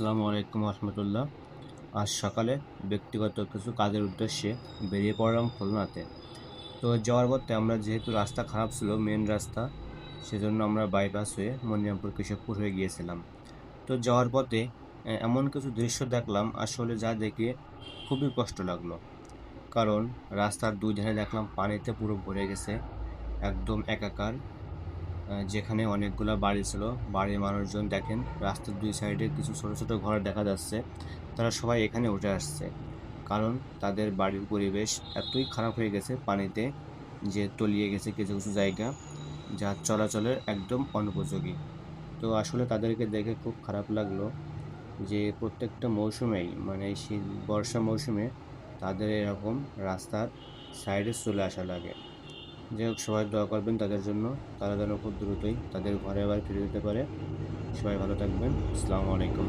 আসসালামু আলাইকুম রহমতুল্লাহ। আজ সকালে ব্যক্তিগত কিছু কাজের উদ্দেশ্যে বেরিয়ে পড়লাম খুলনাতে। তো যাওয়ার পথে আমরা যেহেতু রাস্তা খারাপ ছিল মেন রাস্তা, সেজন্য আমরা বাইপাস হয়ে মনিরামপুর কৃষকপুর হয়ে গিয়েছিলাম। তো যাওয়ার পথে এমন কিছু দৃশ্য দেখলাম, আসলে যা দেখে খুবই কষ্ট লাগল। কারণ রাস্তার দুই ধারে দেখলাম পানিতে পুরো ভরে গেছে, একদম একাকার। যেখানে অনেকগুলো বাড়ি ছিল। বাড়ির মানুষজন দেখেন, রাস্তার দুই সাইডে কিছু ছোট ছোট ঘর দেখা যাচ্ছে। তারা সবাই এখানে উঠে আসছে। কারণ তাদের বাড়ির পরিবেশ এতই খারাপ হয়ে গেছে পানিতে যে তলিয়ে গেছে কিছু কিছু জায়গা, যা চলাচলের একদম অনুপযোগী। তো আসলে তাদেরকে দেখে খুব খারাপ লাগল যে প্রত্যেকটা মৌসুমেই মানে শীত, বর্ষা মৌসুমে তাদের এরকম রাস্তার সাইডে চলে আসা লাগে। যাই হোক, সবাই দোয়া করবেন তাদের জন্য। তারা যেন খুব দ্রুতই তাদের ঘরে আবার ফিরে যেতে পারে। সবাই ভালো থাকবেন। আসসালামু আলাইকুম।